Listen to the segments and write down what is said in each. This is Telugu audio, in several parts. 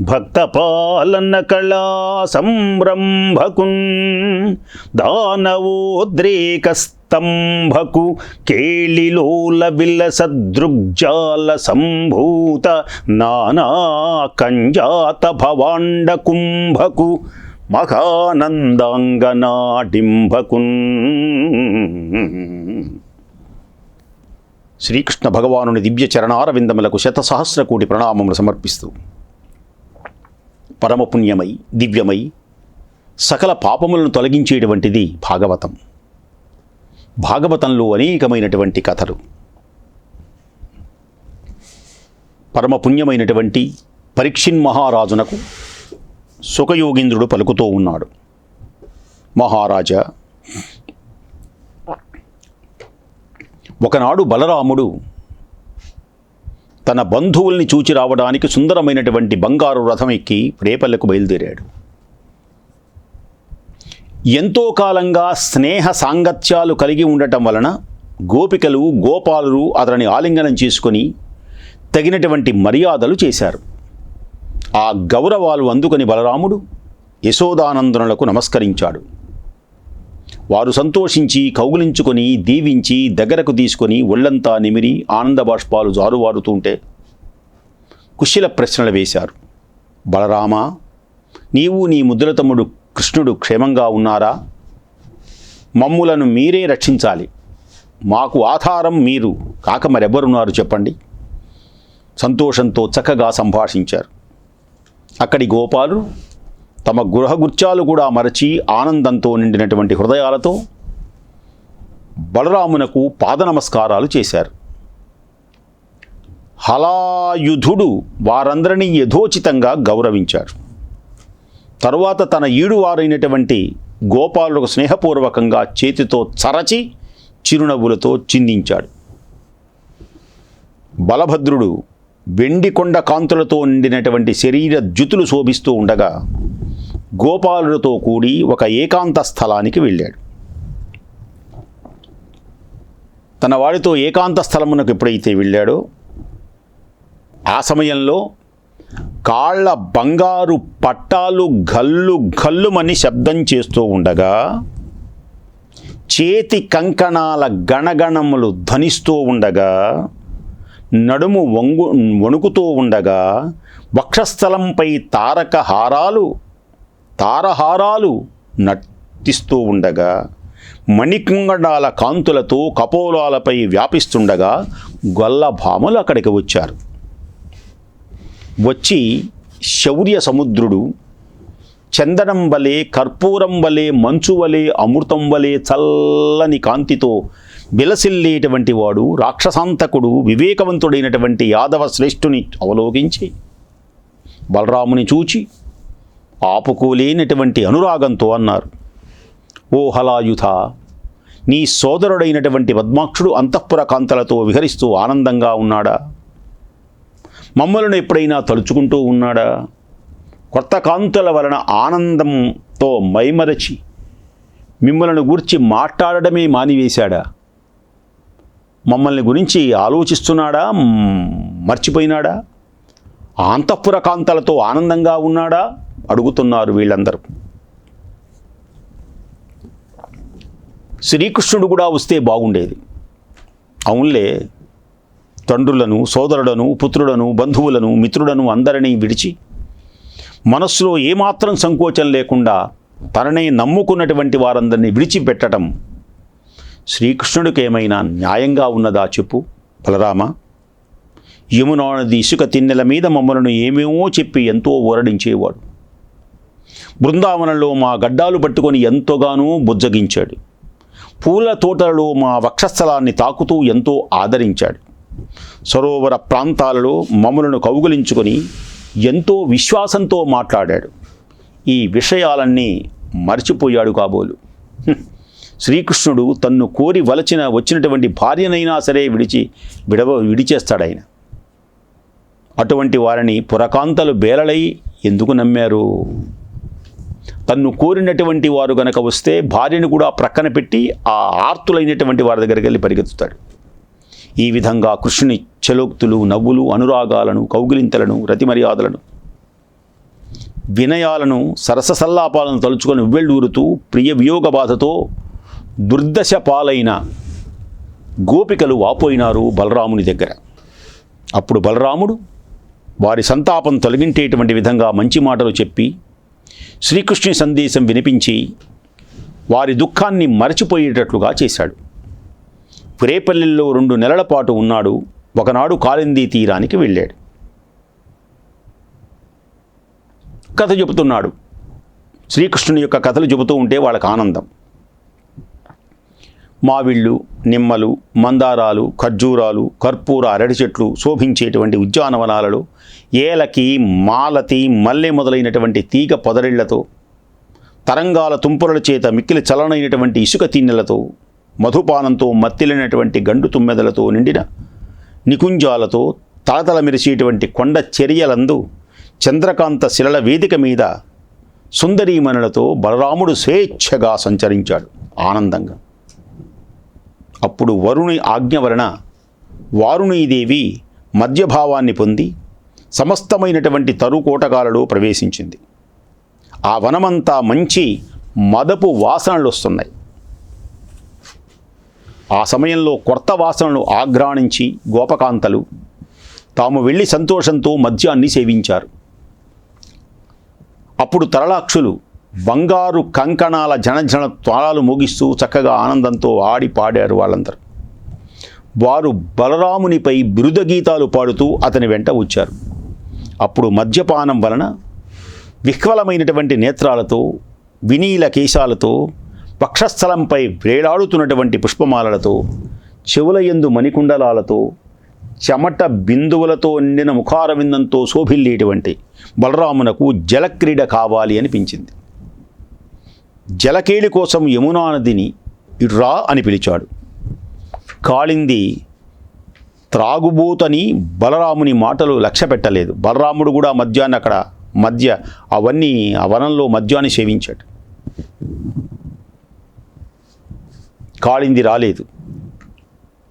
భక్తపాలన కళా సంరంభకున్ దానవోద్రేక స్తంభకు కేళిలోల విలసదృగ్జాల సంభూత నానా కంజాత భవాండ కుంభకు మహానందాంగనాడింభకున్. శ్రీకృష్ణ భగవానుని దివ్య చరణారవిందములకు శతసహస్ర కోటి ప్రణామములు సమర్పిస్తూ పరమపుణ్యమై దివ్యమై సకల పాపములను తొలగించేటువంటిది భాగవతం. భాగవతంలో అనేకమైనటువంటి కథలు. పరమపుణ్యమైనటువంటి పరీక్షిన్ మహారాజునకు సుఖయోగీంద్రుడు పలుకుతూ ఉన్నాడు. మహారాజా ఒకనాడు బలరాముడు తన బంధువుల్ని చూచి రావడానికి సుందరమైనటువంటి బంగారు రథం ఎక్కి రేపల్లకు బయలుదేరాడు. ఎంతో కాలంగా స్నేహ సాంగత్యాలు కలిగి ఉండటం వలన గోపికలు గోపాలురు అతని ఆలింగనం చేసుకొని తగినటువంటి మర్యాదలు చేశారు. ఆ గౌరవాలు అందుకొని బలరాముడు యశోదానందనులకు నమస్కరించాడు. వారు సంతోషించి కౌగులించుకొని దీవించి దగ్గరకు తీసుకొని ఒళ్ళంతా నిమిరి ఆనంద బాష్పాలు జారువారుతుంటే కుశల ప్రశ్నలు వేశారు. బలరామా నీవు నీ ముద్రతముడు కృష్ణుడు క్షేమంగా ఉన్నారా? మమ్ములను మీరే రక్షించాలి. మాకు ఆధారం మీరు కాక మరెవ్వరున్నారు చెప్పండి. సంతోషంతో చక్కగా సంభాషించారు. అక్కడి గోపాలు తమ గృహగుర్చాలు కూడా మరచి ఆనందంతో నిండినటువంటి హృదయాలతో బలరామునకు పాద నమస్కారాలు చేశారు. హలాయుధుడు వారందరినీ యథోచితంగా గౌరవించాడు. తరువాత తన ఈడువారైనటువంటి గోపాలుడు స్నేహపూర్వకంగా చేతితో చరచి చిరునవ్వులతో చిందించాడు. బలభద్రుడు వెండి కొండ కాంతులతో నిండినటువంటి శరీర జుతులు శోభిస్తూ ఉండగా గోపాలుడితో కూడి ఒక ఏకాంత స్థలానికి వెళ్ళాడు. తన వాడితో ఏకాంత స్థలమునకు ఎప్పుడైతే వెళ్ళాడో ఆ సమయంలో కాళ్ళ బంగారు పట్టాలు గల్లు గల్లుమని శబ్దం చేస్తూ ఉండగా చేతి కంకణాల గణగణములు ధ్వనిస్తూ ఉండగా నడుము వంగు వణుకుతూ ఉండగా వక్షస్థలంపై తారక హారాలు తారహారాలు నటిస్తూ ఉండగా మణికుంగడాల కాంతులతో కపోలాలపై వ్యాపిస్తుండగా గొల్లభామలు అక్కడికి వచ్చారు. వచ్చి శౌర్య సముద్రుడు చందనం వలె కర్పూరం వలె మంచు వలె అమృతం వలె చల్లని కాంతితో బిలసిల్లేటువంటి వాడు రాక్షసాంతకుడు వివేకవంతుడైనటువంటి యాదవ శ్రేష్ఠుని అవలోకించి బలరాముని చూచి ఆపుకోలేనటువంటి అనురాగంతో అన్నారు. ఓ హలాయుధ నీ సోదరుడైనటువంటి పద్మాక్షుడు అంతఃపుర కాంతలతో విహరిస్తూ ఆనందంగా ఉన్నాడా? మమ్మలను ఎప్పుడైనా తలుచుకుంటూ ఉన్నాడా? కొత్త కాంతుల వలన ఆనందంతో మైమరచి మిమ్మలను గూర్చి మాట్లాడడమే మానివేశాడా? మమ్మల్ని గురించి ఆలోచిస్తున్నాడా? మర్చిపోయినాడా? అంతఃపుర కాంతలతో ఆనందంగా ఉన్నాడా? అడుగుతున్నారు వీళ్ళందరూ. శ్రీకృష్ణుడు కూడా వస్తే బాగుండేది. అవునులే తండ్రులను సోదరులను పుత్రులను బంధువులను మిత్రులను అందరినీ విడిచి మనస్సులో ఏమాత్రం సంకోచం లేకుండా తననే నమ్ముకున్నటువంటి వారందరినీ విడిచిపెట్టడం శ్రీకృష్ణుడికి ఏమైనా న్యాయంగా ఉన్నదా చెప్పు బలరామ? యమునా నది ఇసుక తిన్నెల మీద మమ్మలను ఏమేమో చెప్పి ఎంతో ఊరడించేవాడు. బృందావనంలో మా గడ్డాలు పట్టుకొని ఎంతోగానో బుజ్జగించాడు. పూల తోటలలో మా వక్షస్థలాన్ని తాకుతూ ఎంతో ఆదరించాడు. సరోవర ప్రాంతాలలో మమ్మలను కౌగులించుకొని ఎంతో విశ్వాసంతో మాట్లాడాడు. ఈ విషయాలన్నీ మర్చిపోయాడు కాబోలు. శ్రీకృష్ణుడు తన్ను కోరి వలచిన వచ్చినటువంటి భార్యనైనా సరే విడిచి విడవ విడిచేస్తాడాయన అటువంటి వారిని పురకాంతలు బేలలై ఎందుకు నమ్మారు? తన్ను కోరినటువంటి వారు గనక వస్తే భార్యను కూడా ప్రక్కన పెట్టి ఆ ఆర్తులైనటువంటి వారి దగ్గరికి వెళ్ళి పరిగెత్తుతాడు. ఈ విధంగా కృష్ణుని చలోక్తులు నవ్వులు అనురాగాలను కౌగిలింతలను రతిమర్యాదలను వినయాలను సరస సల్లాపాలను తలుచుకొని ఉవ్వెళ్ళూరుతూ ప్రియ వియోగ బాధతో దుర్దశ పాలైన గోపికలు వాపోయినారు బలరాముని దగ్గర. అప్పుడు బలరాముడు వారి సంతాపం తొలగించేటువంటి విధంగా మంచి మాటలు చెప్పి శ్రీకృష్ణుని సందేశం వినిపించి వారి దుఃఖాన్ని మరచిపోయేటట్లుగా చేశాడు. పురేపల్లిలో రెండు నెలల పాటు ఉన్నాడు. ఒకనాడు కాలింది తీరానికి వెళ్ళాడు. కథ చెబుతున్నాడు. శ్రీకృష్ణుని యొక్క కథలు చెబుతూ ఉంటే వాళ్ళకి ఆనందం. మావిళ్ళు నిమ్మలు మందారాలు ఖర్జూరాలు కర్పూర అరటి చెట్లు శోభించేటువంటి ఉద్యానవనాలలో ఏలకి మాలతి మల్లె మొదలైనటువంటి తీగ పొదరిళ్ళతో తరంగాల తుంపురల చేత మిక్కిలి చలనైనటువంటి ఇసుక తిన్నెలతో మధుపానంతో మత్తిలినటువంటి గండు తుమ్మెదలతో నిండిన నికుంజాలతో తలతల మెరిసేటువంటి కొండ చర్యలందు చంద్రకాంత శిలల వేదిక మీద సుందరీమణులతో బలరాముడు స్వేచ్ఛగా సంచరించాడు ఆనందంగా. అప్పుడు వరుణి ఆజ్ఞ వలన వారుణీదేవి మధ్యభావాన్ని పొంది సమస్తమైనటువంటి తరుకోటకాలలో ప్రవేశించింది. ఆ వనమంతా మంచి మదపు వాసనలు వస్తున్నాయి. ఆ సమయంలో కొత్త వాసనలు ఆగ్రాణించి గోపకాంతలు తాము వెళ్ళి సంతోషంతో మద్యాన్ని సేవించారు. అప్పుడు తరలాక్షులు బంగారు కంకణాల జనజన త్వారాలు ముగిస్తూ చక్కగా ఆనందంతో ఆడి పాడారు వాళ్ళందరూ. వారు బలరామునిపై బిరుద గీతాలు పాడుతూ అతని వెంట వచ్చారు. అప్పుడు మద్యపానం వలన విహ్వలమైనటువంటి నేత్రాలతో వినీల కేశాలతో వక్షస్థలంపై వేలాడుతున్నటువంటి పుష్పమాలలతో చెవుల యందు మణికుండలాలతో చెమట బిందువులతో నిండిన ముఖారవిందంతో శోభిల్లేటువంటి బలరామునకు జలక్రీడ కావాలి అనిపించింది. జలకేళి కోసం యమునా నదిని రా అని పిలిచాడు. కాళింది త్రాగుబోతని బలరాముని మాటలు లక్ష్య పెట్టలేదు. బలరాముడు కూడా మద్యాన్ని అక్కడ మద్య అవన్నీ ఆ వనంలో మద్యాన్ని సేవించాడు. కాళింది రాలేదు.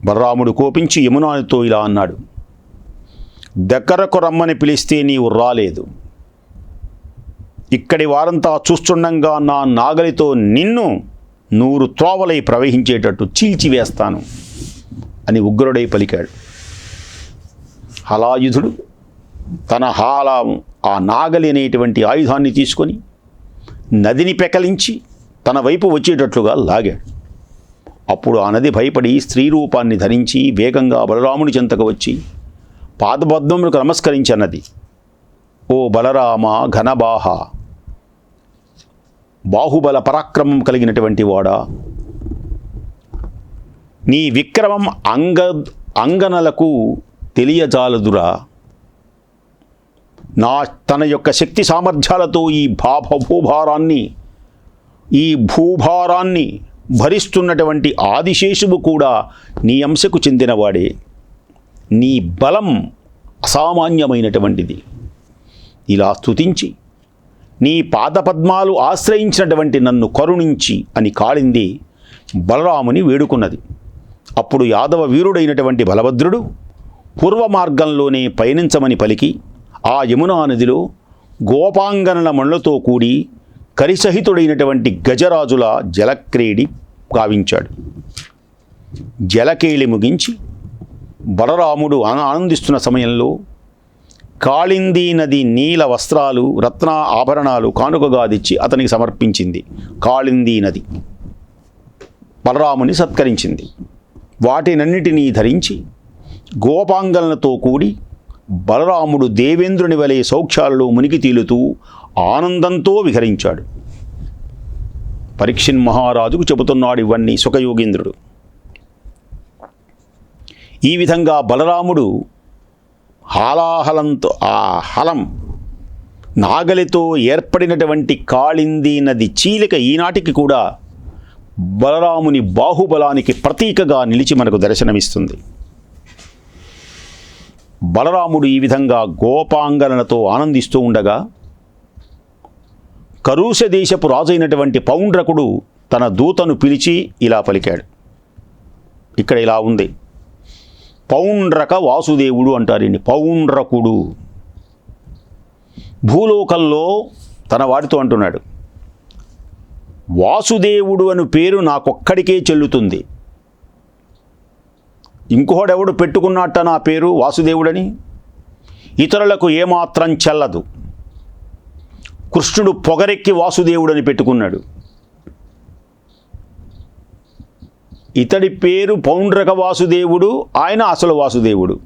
బలరాముడు కోపించి యమునానితో ఇలా అన్నాడు దగ్గరకు రమ్మని పిలిస్తే నీవు రాలేదు. ఇక్కడి వారంతా చూస్తుండగా నా నాగలితో నిన్ను నూరు త్రోవలై ప్రవహించేటట్టు చీల్చివేస్తాను అని ఉగ్రుడై పలికాడు. హలాయుధుడు తన హాలా ఆ నాగలి అనేటువంటి ఆయుధాన్ని తీసుకొని నదిని పెకలించి తన వైపు వచ్చేటట్లుగా లాగాడు. అప్పుడు ఆ నది భయపడి స్త్రీ రూపాన్ని ధరించి వేగంగా బలరాముని చెంతకు వచ్చి పాదబద్ధములకు నమస్కరించన్నది ఓ బలరామ ఘనబాహ. బాహుబల పరాక్రమం కలిగినటువంటి వాడా? నీ విక్రమం అంగ అంగనలకు తెలియజాలదురా. నా తన యొక్క శక్తి సామర్థ్యాలతో ఈ భాభ భూభారాన్ని ఈ భూభారాన్ని భరిస్తున్నటువంటి ఆదిశేషువు కూడా నీ అంశకు చెందినవాడే. నీ బలం అసామాన్యమైనటువంటిది. ఇలా స్తుతించి నీ పాదపద్మాలు ఆశ్రయించినటువంటి నన్ను కరుణించి అని కాళింది బలరాముని వేడుకున్నది. అప్పుడు యాదవ వీరుడైనటువంటి బలభద్రుడు పూర్వ మార్గంలోనే పయనించమని పలికి ఆ యమునా నదిలో గోపాంగనల మణులతో కూడి కరిసహితుడైనటువంటి గజరాజుల జలక్రీడి గావించాడు. జలకేళి ముగించి బలరాముడు ఆన- ఆనందిస్తున్న సమయంలో కాళిందీ నది నీల వస్త్రాలు రత్న ఆభరణాలు కానుకగాదిచ్చి అతనికి సమర్పించింది. కాళిందీ నది బలరాముని సత్కరించింది. వాటినన్నిటినీ ధరించి గోపాంగలనతో కూడి బలరాముడు దేవేంద్రుని వలె సౌఖ్యాలలో మునిగి తీలుతూ ఆనందంతో విహరించాడు. పరీక్షిన్ మహారాజుకు చెబుతున్నాడు ఇవన్నీ సుఖయోగేంద్రుడు. ఈ విధంగా బలరాముడు హాలాహలంతో ఆ హలం నాగలితో ఏర్పడినటువంటి కాళింది నది చీలిక ఈనాటికి కూడా బలరాముని బాహుబలానికి ప్రతీకగా నిలిచి మనకు దర్శనమిస్తుంది. బలరాముడు ఈ విధంగా గోపాంగలనతో ఆనందిస్తూ ఉండగా కరూష దేశపు రాజైనటువంటి పౌండ్రకుడు తన దూతను పిలిచి ఇలా పలికాడు. ఇక్కడ ఇలా ఉంది. పౌండ్రక వాసుదేవుడు అంటారండి పౌండ్రకుడు. భూలోకంలో తన వాడితో అంటున్నాడు. వాసుదేవుడు అను పేరు నాకొక్కడికే చెల్లుతుంది. ఇంకోడెవడు పెట్టుకున్నట్ట నా పేరు వాసుదేవుడని? ఇతరులకు ఏమాత్రం చెల్లదు. కృష్ణుడు పొగరెక్కి వాసుదేవుడని పెట్టుకున్నాడు. ఇతడి పేరు పౌండ్రక వాసుదేవుడు ఆయన అసలు వాసుదేవుడు.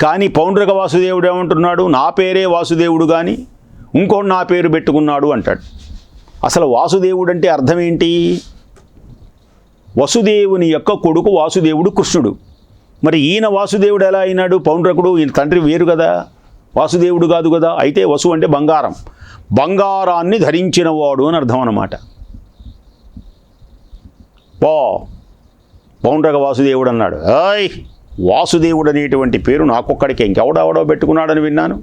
కానీ పౌండ్రక వాసుదేవుడు ఏమంటున్నాడు? నా పేరే వాసుదేవుడు కానీ ఇంకోటి నా పేరు పెట్టుకున్నాడు అంటాడు. అసలు వాసుదేవుడు అంటే అర్థం ఏంటి? వసుదేవుని యొక్క కొడుకు వాసుదేవుడు కృష్ణుడు. మరి ఈయన వాసుదేవుడు ఎలా అయినాడు? పౌండ్రకుడు ఈయన తండ్రి వేరు కదా. వాసుదేవుడు కాదు కదా. అయితే వసు అంటే బంగారం. బంగారాన్ని ధరించినవాడు అని అర్థం అన్నమాట. పో పౌండ్రక వాసుదేవుడు అన్నాడు ఆయ్ వాసుదేవుడు అనేటువంటి పేరు నాకొక్కడికి ఇంకెవడెవడో పెట్టుకున్నాడని విన్నాను.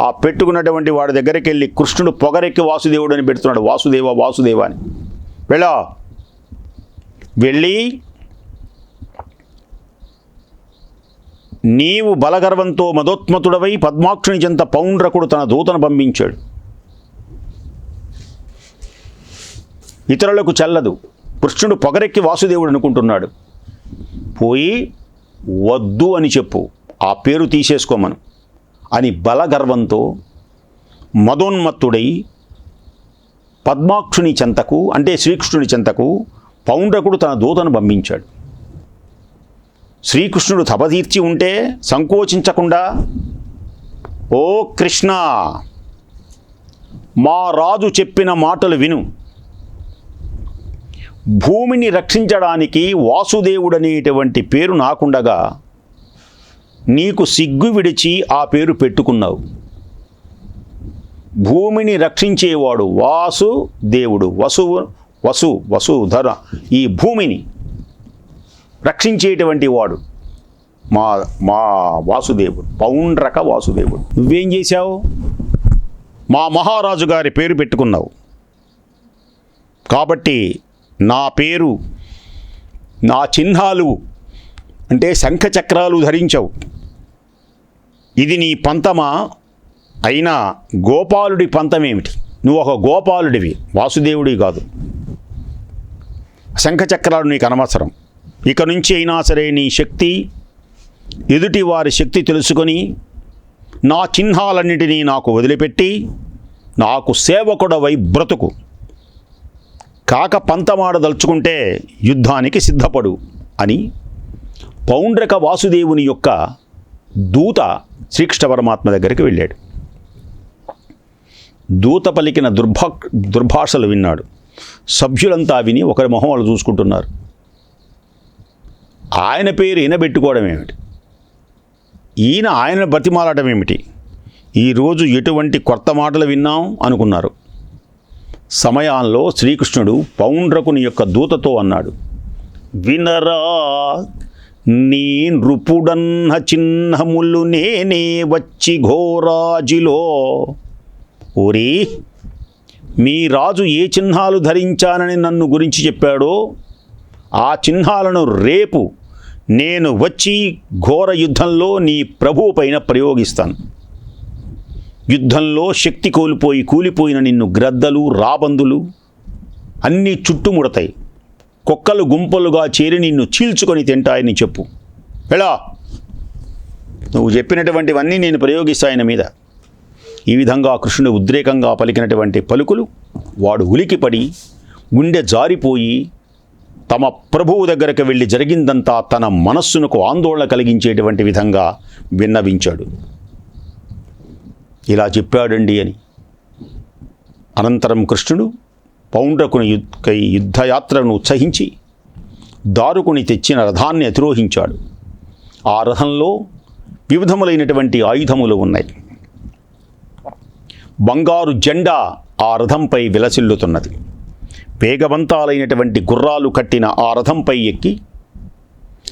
ఆ పెట్టుకున్నటువంటి వాడి దగ్గరికి వెళ్ళి కృష్ణుడు పొగరెక్కి వాసుదేవుడు అని పెడుతున్నాడు వాసుదేవ వాసుదేవ అని. వెళ్ళా. వెళ్ళి నీవు బలగర్వంతో మదోత్మతుడవై పద్మాక్షుని చెంత పౌండ్రకుడు తన దూతను పంపించాడు. ఇతరులకు చల్లదు. కృష్ణుడు పొగరెక్కి వాసుదేవుడు అనుకుంటున్నాడు. పోయి వద్దు అని చెప్పు ఆ పేరు తీసేసుకోమను అని బలగర్వంతో మదోన్మత్తుడై పద్మాక్షుని చెంతకు అంటే శ్రీకృష్ణుని చెంతకు పౌండ్రకుడు తన దూతను పంపించాడు. శ్రీకృష్ణుడు తపతీర్చి ఉంటే సంకోచించకుండా ఓ కృష్ణ మా రాజు చెప్పిన మాటలు విను. భూమిని రక్షించడానికి వాసుదేవుడు అనేటువంటి పేరు నాకుండగా నీకు సిగ్గు విడిచి ఆ పేరు పెట్టుకున్నావు. భూమిని రక్షించేవాడు వాసు దేవుడు వసువు వసు వసుధర ఈ భూమిని రక్షించేటువంటి వాడు మా మా వాసుదేవుడు పౌండ్రక వాసుదేవుడు. నువ్వేం చేశావు? మా మహారాజు గారి పేరు పెట్టుకున్నావు. కాబట్టి నా పేరు నా చిహ్నాలు అంటే శంఖ చక్రాలు ధరించవు. ఇది నీ పంతమా? అయినా గోపాలుడి పంతమేమిటి? నువ్వు ఒక గోపాలుడివి వాసుదేవుడి కాదు. శంఖచక్రాలు నీకు అనవసరం. ఇక నుంచి అయినా సరే నీ శక్తి ఎదుటి వారి శక్తి తెలుసుకొని నా చిహ్నాలన్నిటినీ నాకు వదిలిపెట్టి నాకు సేవకుడవై బ్రతుకు. కాక పంతమాడదలుచుకుంటే యుద్ధానికి సిద్ధపడు అని పౌండ్రక వాసుదేవుని యొక్క దూత శ్రీకృష్ణ పరమాత్మ దగ్గరికి వెళ్ళాడు. దూత పలికిన దుర్భా దుర్భాషలు విన్నాడు. సభ్యులంతా విని ఒకరి మొహం వాళ్ళు చూసుకుంటున్నారు. ఆయన పేరు ఈనబెట్టుకోవడం ఏమిటి? ఈయన ఆయన బతిమాలటం ఏమిటి? ఈరోజు ఎటువంటి కొత్త మాటలు విన్నాం అనుకున్నారు. సమయాల్లో శ్రీకృష్ణుడు పౌండ్రకుని యొక్క దూతతో అన్నాడు వినరా నీ నృపుడన్న చిహ్నములు నేనే వచ్చి ఘోరాజిలో. ఓరి మీ రాజు ఏ చిహ్నాలు ధరించానని నన్ను గురించి చెప్పాడో ఆ చిహ్నాలను రేపు నేను వచ్చి ఘోర యుద్ధంలో నీ ప్రభువు పైన ప్రయోగిస్తాను. యుద్ధంలో శక్తి కోల్పోయి కూలిపోయిన నిన్ను గ్రద్దలు రాబందులు అన్నీ చుట్టుముడతాయి. కుక్కలు గుంపలుగా చేరి నిన్ను చీల్చుకొని తింటాయని చెప్పు. ఎలా నువ్వు చెప్పినటువంటివన్నీ నేను ప్రయోగిస్తాయన మీద. ఈ విధంగా కృష్ణుడు ఉద్రేకంగా పలికినటువంటి పలుకులు వాడు ఉలికిపడి గుండె జారిపోయి తమ ప్రభువు దగ్గరకు వెళ్ళి జరిగిందంతా తన మనస్సునకు ఆందోళన కలిగించేటువంటి విధంగా విన్నవించాడు. ఇలా చెప్పాడండి అని. అనంతరం కృష్ణుడు పౌండ్రకుని యుద్ధ యుద్ధయాత్రను ఉత్సహించి దారుకుని తెచ్చిన రథాన్ని అధిరోహించాడు. ఆ రథంలో వివిధములైనటువంటి ఆయుధములు ఉన్నాయి. బంగారు జెండా ఆ రథంపై విలసిల్లుతున్నది. వేగవంతాలైనటువంటి గుర్రాలు కట్టిన ఆ రథంపై ఎక్కి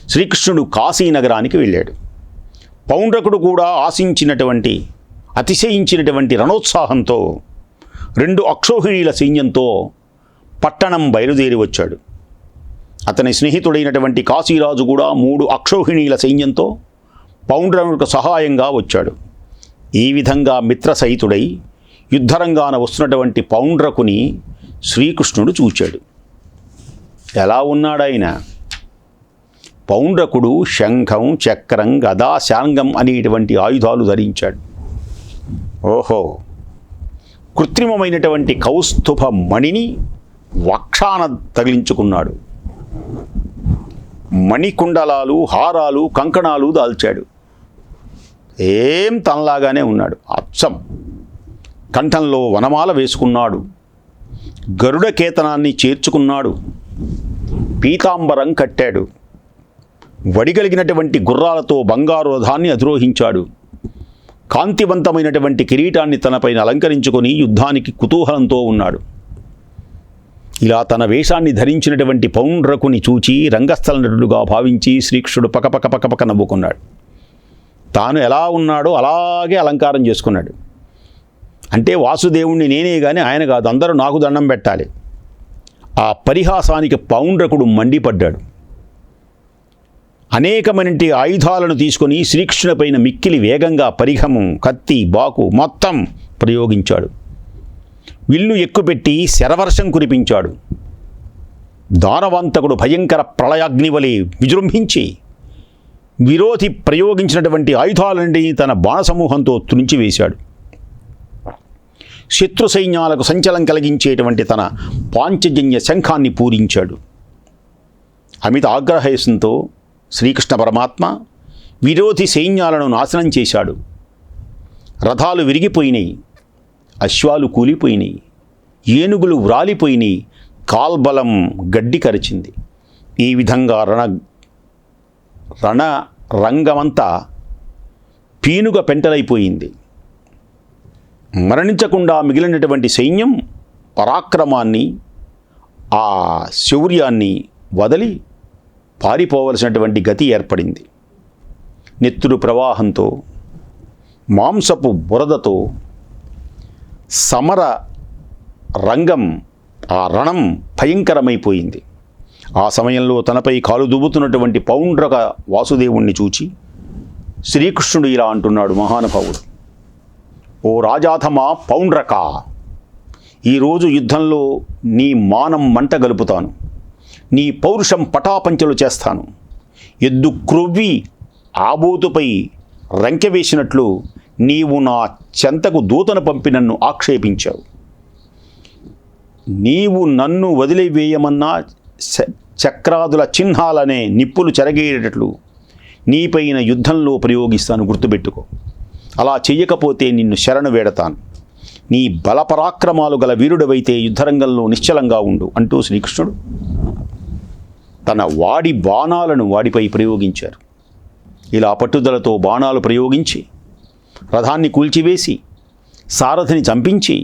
శ్రీకృష్ణుడు కాశీనగరానికి వెళ్ళాడు. పౌండ్రకుడు కూడా ఆశించినటువంటి అతిశయించినటువంటి రణోత్సాహంతో రెండు అక్షోహిణీల సైన్యంతో పట్టణం బయలుదేరి వచ్చాడు. అతని స్నేహితుడైనటువంటి కాశీరాజు కూడా మూడు అక్షోహిణీల సైన్యంతో పౌండ్రకు సహాయంగా వచ్చాడు. ఈ విధంగా మిత్రసహితుడై యుద్ధరంగాన వస్తున్నటువంటి పౌండ్రకుని శ్రీకృష్ణుడు చూచాడు. ఎలా ఉన్నాడాయన పౌండ్రకుడు శంఖం చక్రం గదా శాంగం అనేటువంటి ఆయుధాలు ధరించాడు. ఓహో. కృత్రిమమైనటువంటి కౌస్తుభ మణిని వక్షాన తగిలించుకున్నాడు. మణికుండలాలు హారాలు కంకణాలు దాల్చాడు. ఏం తనలాగానే ఉన్నాడు. అచ్చం. కంఠంలో వనమాల వేసుకున్నాడు. గరుడ కేతనాన్ని చేర్చుకున్నాడు. పీతాంబరం కట్టాడు. వడిగలిగినటువంటి గుర్రాలతో బంగారు రథాన్ని అధిరోహించాడు. కాంతివంతమైనటువంటి కిరీటాన్ని తనపైన అలంకరించుకొని యుద్ధానికి కుతూహలంతో ఉన్నాడు. ఇలా తన వేషాన్ని ధరించినటువంటి పౌండ్రకుని చూచి రంగస్థల నటుడుగా భావించి శ్రీకృష్ణుడు పకపక పకపక నవ్వుకున్నాడు. తాను ఎలా ఉన్నాడో అలాగే అలంకారం చేసుకున్నాడు. అంటే వాసుదేవుణ్ణి నేనే కానీ ఆయన కాదు అందరూ నాకు దండం పెట్టాలి. ఆ పరిహాసానికి పౌండ్రకుడు మండిపడ్డాడు. అనేకమైనటి ఆయుధాలను తీసుకొని శ్రీకృష్ణుని పైన మిక్కిలి వేగంగా పరిఘము కత్తి బాకు మొత్తం ప్రయోగించాడు. విల్లు ఎక్కుపెట్టి శరవర్షం కురిపించాడు. దానవంతకుడు భయంకర ప్రళయాగ్నివలి విజృంభించి విరోధి ప్రయోగించినటువంటి ఆయుధాలన్నీ తన బాణసమూహంతో తుంచివేశాడు శత్రు సైన్యాలకు సంచలం కలిగించేటువంటి తన పాంచజన్య శంఖాన్ని పూరించాడు. అమిత ఆగ్రహేశంతో శ్రీకృష్ణ పరమాత్మ విరోధి సైన్యాలను నాశనం చేశాడు. రథాలు విరిగిపోయినాయి అశ్వాలు కూలిపోయినాయి ఏనుగులు వ్రాలిపోయినాయి కాల్బలం గడ్డి కరిచింది. ఈ విధంగా రణ రణ రంగమంతా పీనుగ పెంటలైపోయింది. మరణించకుండా మిగిలినటువంటి సైన్యం పరాక్రమాన్ని ఆ శౌర్యాన్ని వదిలి పారిపోవలసినటువంటి గతి ఏర్పడింది. నెత్తురు ప్రవాహంతో మాంసపు బురదతో సమర రంగం ఆ రణం భయంకరమైపోయింది. ఆ సమయంలో తనపై కాలు దుబ్బుతున్నటువంటి పౌండ్రక వాసుదేవుణ్ణి చూచి శ్రీకృష్ణుడు ఇలా అంటున్నాడు మహానుభావుడు. ఓ రాజాధమా పౌండ్రక ఈరోజు యుద్ధంలో నీ మానం మంట గలుపుతాను. నీ పౌరుషం పటాపంచలు చేస్తాను. ఎద్దు క్రొవ్వి ఆబోతుపై రంకె వేసినట్లు నీవు నా చెంతకు దూతను పంపి నన్ను ఆక్షేపించావు. నీవు నన్ను వదిలివేయమన్నా చ- చక్రాదుల చిహ్నాలనే నిప్పులు చెరగేటట్లు నీపైన యుద్ధంలో ప్రయోగిస్తాను గుర్తుపెట్టుకో. అలా చెయ్యకపోతే నిన్ను శరణు వేడతాను. నీ బలపరాక్రమాలు గల వీరుడవైతే యుద్ధరంగంలో నిశ్చలంగా ఉండు అంటూ శ్రీకృష్ణుడు తన వాడి బాణాలను వాడిపై ప్రయోగించారు. ఇలా పట్టుదలతో బాణాలు ప్రయోగించి రథాన్ని కూల్చివేసి సారథిని చంపించి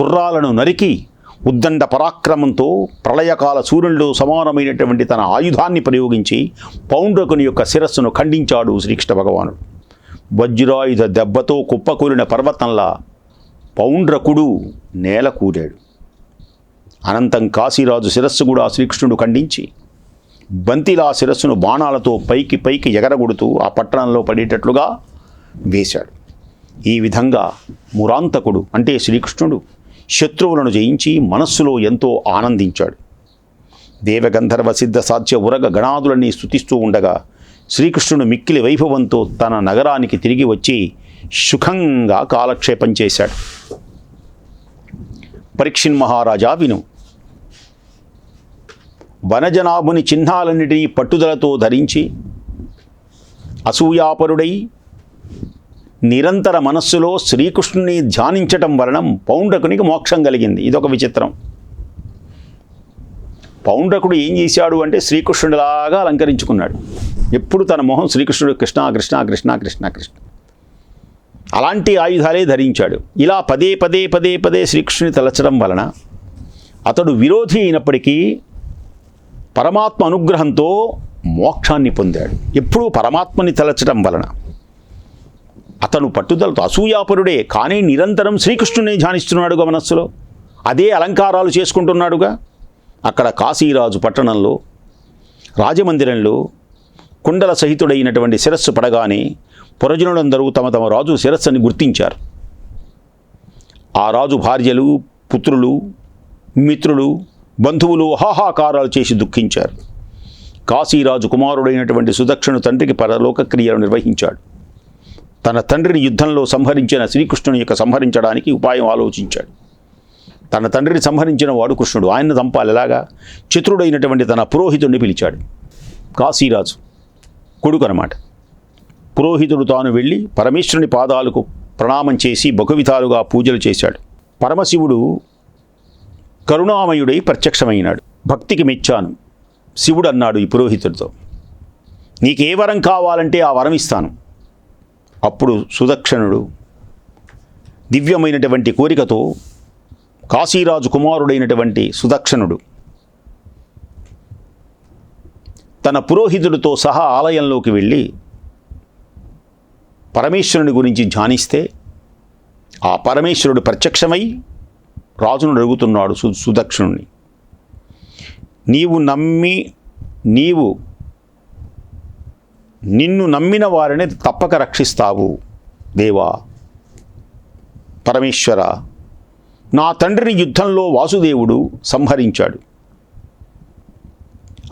గుర్రాలను నరికి ఉద్దండ పరాక్రమంతో ప్రళయకాల సూర్యుడిలో సమానమైనటువంటి తన ఆయుధాన్ని ప్రయోగించి పౌండ్రకుని యొక్క శిరస్సును ఖండించాడు శ్రీకృష్ణ భగవానుడు. వజ్రాయుధ దెబ్బతో కుప్పకూలిన పర్వతంలా పౌండ్రకుడు నేల కూరాడు అనంతం కాశీరాజు శిరస్సు కూడా శ్రీకృష్ణుడు ఖండించి బంతిలా శిరస్సును బాణాలతో పైకి పైకి ఎగరగొడుతూ ఆ పట్టణంలో పడేటట్లుగా వేశాడు. ఈ విధంగా మురాంతకుడు అంటే శ్రీకృష్ణుడు శత్రువులను జయించి మనస్సులో ఎంతో ఆనందించాడు. దేవగంధర్వ సిద్ధ సాధ్య ఉరగ గణాదులన్నీ స్తుతిస్తూ ఉండగా శ్రీకృష్ణుడు మిక్కిలి వైభవంతో తన నగరానికి తిరిగి వచ్చి సుఖంగా కాలక్షేపం చేశాడు. పరీక్షిన్ మహారాజా విను వనజనాభుని చిహ్నాలన్నిటినీ పట్టుదలతో ధరించి అసూయాపరుడై నిరంతర మనస్సులో శ్రీకృష్ణుని ధ్యానించటం వలన పౌండ్రకునికి మోక్షం కలిగింది. ఇదొక విచిత్రం. పౌండ్రకుడు ఏం చేశాడు అంటే శ్రీకృష్ణుడిలాగా అలంకరించుకున్నాడు. ఎప్పుడు తన మొహం శ్రీకృష్ణుడు కృష్ణ కృష్ణ కృష్ణ కృష్ణ కృష్ణ. అలాంటి ఆయుధాలే ధరించాడు. ఇలా పదే పదే పదే పదే శ్రీకృష్ణుని తలచడం వలన అతడు విరోధి అయినప్పటికీ పరమాత్మ అనుగ్రహంతో మోక్షాన్ని పొందాడు. ఎప్పుడూ పరమాత్మని తలచడం వలన. అతను పట్టుదలతో అసూయాపరుడే కానీ నిరంతరం శ్రీకృష్ణుని ధ్యానిస్తున్నాడుగా మనస్సులో అదే అలంకారాలు చేసుకుంటున్నాడుగా. అక్కడ కాశీరాజు పట్టణంలో రాజమందిరంలో కుండల సహితుడైనటువంటి శిరస్సు పడగానే పురజనులందరూ తమ తమ రాజు శిరస్సుని గుర్తించారు. ఆ రాజు భార్యలు పుత్రులు మిత్రులు బంధువులు హాహాకారాలు చేసి దుఃఖించారు. కాశీరాజు కుమారుడైనటువంటి సుదక్షిణ తండ్రికి పరలోక క్రియలు నిర్వహించాడు. తన తండ్రిని యుద్ధంలో సంహరించిన శ్రీకృష్ణుని యొక్క సంహరించడానికి ఉపాయం ఆలోచించాడు. తన తండ్రిని సంహరించిన వాడు కృష్ణుడు. ఆయన్ని చంపాలి ఎలాగా? చిత్రుడైనటువంటి తన పురోహితుడిని పిలిచాడు. కాశీరాజు కొడుకు అనమాట పురోహితుడు తాను వెళ్ళి పరమేశ్వరుని పాదాలకు ప్రణామం చేసి బహువిధాలుగా పూజలు చేశాడు. పరమశివుడు కరుణామయుడై ప్రత్యక్షమైనాడు. భక్తికి మెచ్చాను. శివుడు అన్నాడు ఈ పురోహితుడితో. నీకే వరం కావాలంటే ఆ వరం ఇస్తాను. అప్పుడు సుదక్షణుడు దివ్యమైనటువంటి కోరికతో కాశీరాజు కుమారుడైనటువంటి సుదక్షణుడు తన పురోహితుడితో సహా ఆలయంలోకి వెళ్ళి పరమేశ్వరుని గురించి ధ్యానిస్తే ఆ పరమేశ్వరుడు ప్రత్యక్షమై రాజును అడుగుతున్నాడు సు సుదక్షిణుని నీవు నమ్మి నీవు నిన్ను నమ్మిన వారిని తప్పక రక్షిస్తావు. దేవా పరమేశ్వర నా తండ్రిని యుద్ధంలో వాసుదేవుడు సంహరించాడు.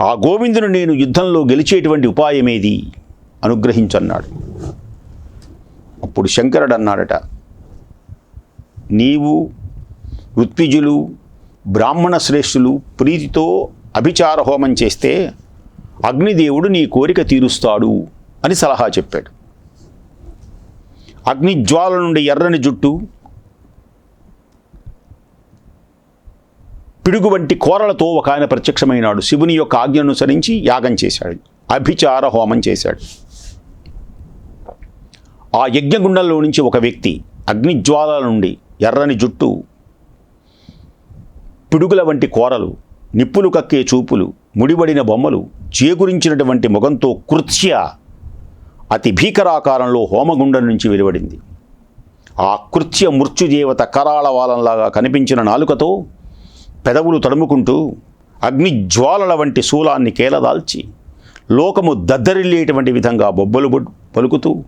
ఆ గోవిందుని నేను యుద్ధంలో గెలిచేటువంటి ఉపాయమేది? అనుగ్రహించన్నాడు. అప్పుడు శంకరుడు అన్నాడట నీవు ఋత్విజులు బ్రాహ్మణ శ్రేష్ఠులు ప్రీతితో అభిచార హోమం చేస్తే అగ్నిదేవుడు నీ కోరిక తీరుస్తాడు అని సలహా చెప్పాడు. అగ్నిజ్వాల నుండి ఎర్రని జుట్టు పిడుగు వంటి కోరలతో ఒక ఆయన ప్రత్యక్షమైనాడు. శివుని యొక్క ఆజ్ఞనుసరించి యాగం చేశాడు. అభిచార హోమం చేశాడు. ఆ యజ్ఞగుండంలో నుంచి ఒక వ్యక్తి అగ్నిజ్వాల నుండి ఎర్రని జుట్టు పిడుగుల వంటి కోరలు నిప్పులు కక్కే చూపులు ముడిబడిన బొమ్మలు చేగురించినటువంటి ముఖంతో కృత్య అతి భీకరాకారంలో హోమగుండం నుంచి వెలువడింది. ఆ కృత్య మృత్యుదేవత కరాళవాలంలాగా కనిపించిన నాలుకతో పెదవులు తడుముకుంటూ అగ్నిజ్వాలల వంటి శూలాన్ని కేలదాల్చి లోకము దద్దరిల్లేటువంటి విధంగా బొబ్బలు పలుకుతూ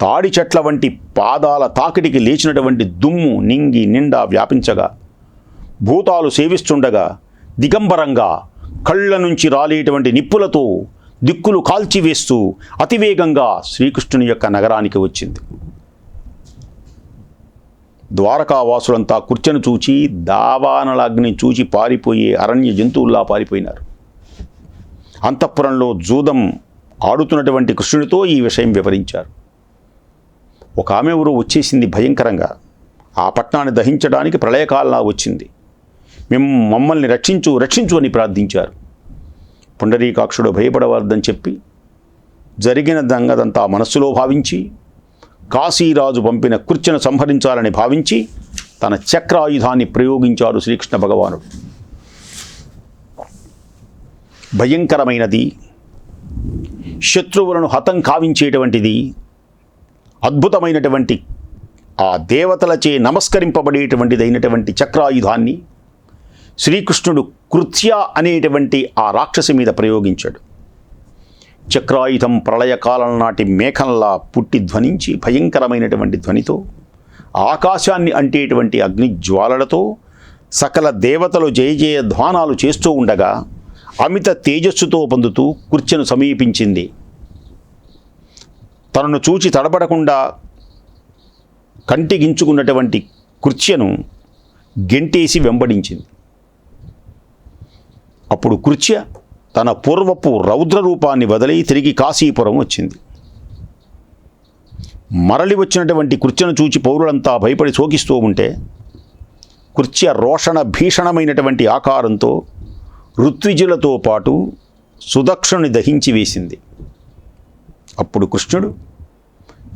తాడి చెట్ల వంటి పాదాల తాకిడికి లేచినటువంటి దుమ్ము నింగి నిండా వ్యాపించగా భూతాలు సేవిస్తుండగా దిగంబరంగా కళ్ళ నుంచి రాలేటువంటి నిప్పులతో దిక్కులు కాల్చివేస్తూ అతివేగంగా శ్రీకృష్ణుని యొక్క నగరానికి వచ్చింది. ద్వారకావాసులంతా కుర్చను చూచి దావానలాగ్ని చూచి పారిపోయే అరణ్య జంతువుల్లా పారిపోయినారు. అంతఃపురంలో జూదం ఆడుతున్నటువంటి కృష్ణునితో ఈ విషయం వివరించారు. ఒక ఆమె ఊరు వచ్చేసింది భయంకరంగా. ఆ పట్టణాన్ని దహించడానికి ప్రళయకాలలా వచ్చింది. మేము మమ్మల్ని రక్షించు రక్షించు అని ప్రార్థించారు. పుండరీకాక్షుడు భయపడవద్దని చెప్పి జరిగిన దంగదంతా మనస్సులో భావించి కాశీరాజు పంపిన కుర్చను సంహరించాలని భావించి తన చక్రాయుధాన్ని ప్రయోగించారు శ్రీకృష్ణ భగవానుడు. భయంకరమైనది శత్రువులను హతం కావించేటువంటిది అద్భుతమైనటువంటి ఆ దేవతలచే నమస్కరింపబడేటువంటిదైనటువంటి చక్రాయుధాన్ని శ్రీకృష్ణుడు కృత్య అనేటువంటి ఆ రాక్షసి మీద ప్రయోగించాడు. చక్రాయుధం ప్రళయకాలం నాటి మేఘంలా పుట్టి ధ్వనించి భయంకరమైనటువంటి ధ్వనితో ఆకాశాన్ని అంటేటువంటి అగ్ని జ్వాలలతో సకల దేవతలు జయజయ ధ్వానాలు చేస్తూ ఉండగా అమిత తేజస్సుతో పొందుతూ కుర్చను సమీపించింది. తనను చూచి తడబడకుండా కంటిగించుకున్నటువంటి కుర్చను గెంటేసి వెంబడించింది. అప్పుడు కృత్య తన పూర్వపు రౌద్ర రూపాన్ని వదిలి తిరిగి కాశీపురం వచ్చింది. మరలి వచ్చినటువంటి కృత్యను చూచి పౌరులంతా భయపడి శోకిస్తూ ఉంటే కృత్య రోషణ భీషణమైనటువంటి ఆకారంతో ఋత్విజులతో పాటు సుదక్షుని దహించి వేసింది. అప్పుడు కృష్ణుడు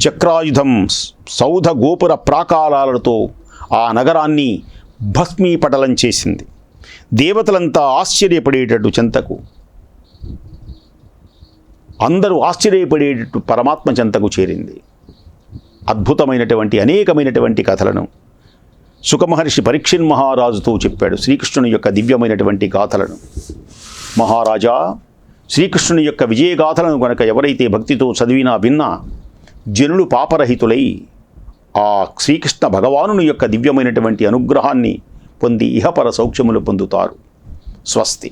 చక్రాయుధం సౌధ గోపుర ప్రాకారాలతో ఆ నగరాన్ని భస్మీపటలం చేసింది. దేవతలంతా ఆశ్చర్యపడేటట్టు చెంతకు. అందరూ ఆశ్చర్యపడేటట్టు పరమాత్మ చెంతకు చేరింది. అద్భుతమైనటువంటి అనేకమైనటువంటి కథలను సుఖమహర్షి పరీక్షిన్ మహారాజుతో చెప్పాడు శ్రీకృష్ణుని యొక్క దివ్యమైనటువంటి గాథలను. మహారాజా శ్రీకృష్ణుని యొక్క విజయగాథలను కనుక ఎవరైతే భక్తితో చదివినా విన్నా జనులు పాపరహితులై ఆ శ్రీకృష్ణ భగవానుని యొక్క దివ్యమైనటువంటి అనుగ్రహాన్ని పొంది ఇహపర సౌఖ్యములు పొందుతారు. స్వస్తి.